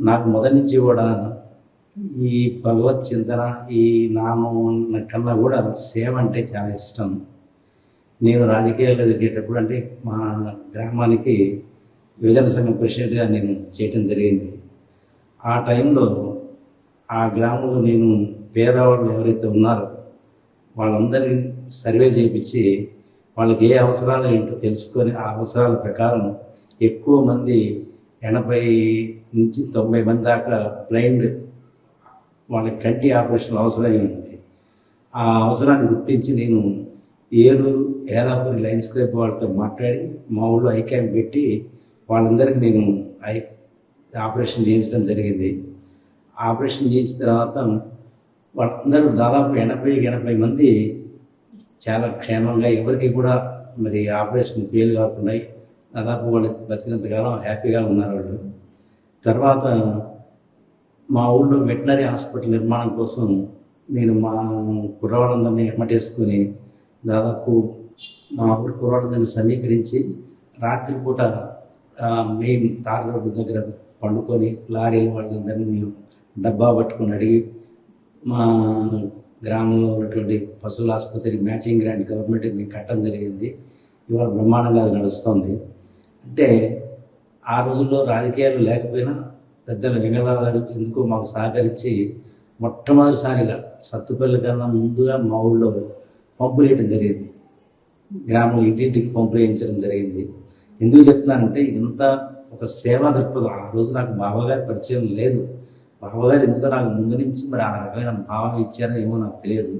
నాకు మొదటి నుంచి కూడా ఈ భగవత్ చింతన ఈ నామం కన్నా కూడా సేవ అంటే చాలా ఇష్టం. నేను రాజకీయాల్లో తిరిగేటప్పుడు అంటే మా గ్రామానికి యువజన సంఘం ప్రెసిడెంట్గా నేను చేయటం జరిగింది. ఆ టైంలో ఆ గ్రామంలో నేను పేదవాళ్ళు ఎవరైతే ఉన్నారో వాళ్ళందరినీ సర్వే చేయించి వాళ్ళకి ఏ అవసరాలు ఏంటో తెలుసుకొని ఆ అవసరాల ప్రకారం ఎక్కువ మంది ఎనభై నుంచి తొంభై మంది దాకా బ్లైండ్ వాళ్ళకి కంటి ఆపరేషన్ అవసరమై ఉంది. ఆ అవసరాన్ని గుర్తించి నేను ఏలూరు ఏలాపూరి లైన్స్ క్లబ్ వాళ్ళతో మాట్లాడి మా ఊళ్ళో ఐ క్యాంప్ పెట్టి వాళ్ళందరికీ నేను ఐ ఆపరేషన్ చేయించడం జరిగింది. ఆపరేషన్ చేయించిన తర్వాత వాళ్ళందరూ దాదాపు ఎనభై ఎనభై మంది చాలా క్షేమంగా ఎవరికి కూడా మరి ఆపరేషన్ ఫెయిల్ కాకుండా దాదాపు వాళ్ళకి బతికినంతకాలం హ్యాపీగా ఉన్నారు వాళ్ళు. తర్వాత మా ఊళ్ళో వెటనరీ హాస్పిటల్ నిర్మాణం కోసం నేను మా కుర్రవాళ్ళందరినీ ఎమ్మటేసుకుని దాదాపు మా ఊరి కుర్రవాళ్ళందరినీ సమీకరించి రాత్రిపూట మెయిన్ తార్ రోడ్డు దగ్గర పండుకొని లారీల వాళ్ళందరినీ మేము డబ్బా పట్టుకొని అడిగి మా గ్రామంలో ఉన్నటువంటి పశువుల ఆసుపత్రి మ్యాచింగ్ గ్రాంట్ గవర్నమెంట్కి మేము కట్టడం జరిగింది. ఇవాళ బ్రహ్మాండంగా అది నడుస్తుంది. అంటే ఆ రోజుల్లో రాజకీయాలు లేకపోయినా పెద్దల వెంగళరావు గారు ఎందుకో మాకు సహకరించి మొట్టమొదటిసారిగా సత్తుపల్లి కన్నా ముందుగా మా ఊళ్ళో పంపులేయటం జరిగింది. గ్రామంలో ఇంటింటికి పంపులు వేయించడం జరిగింది. ఎందుకు చెప్తున్నానంటే ఇంత ఒక సేవా దృక్పథం ఆ రోజు నాకు బాబాగారి పరిచయం లేదు. బాబాగారు ఎందుకో నాకు ముందు నుంచి మరి ఆ రకమైన భావం ఇచ్చారో ఏమో నాకు తెలియదు.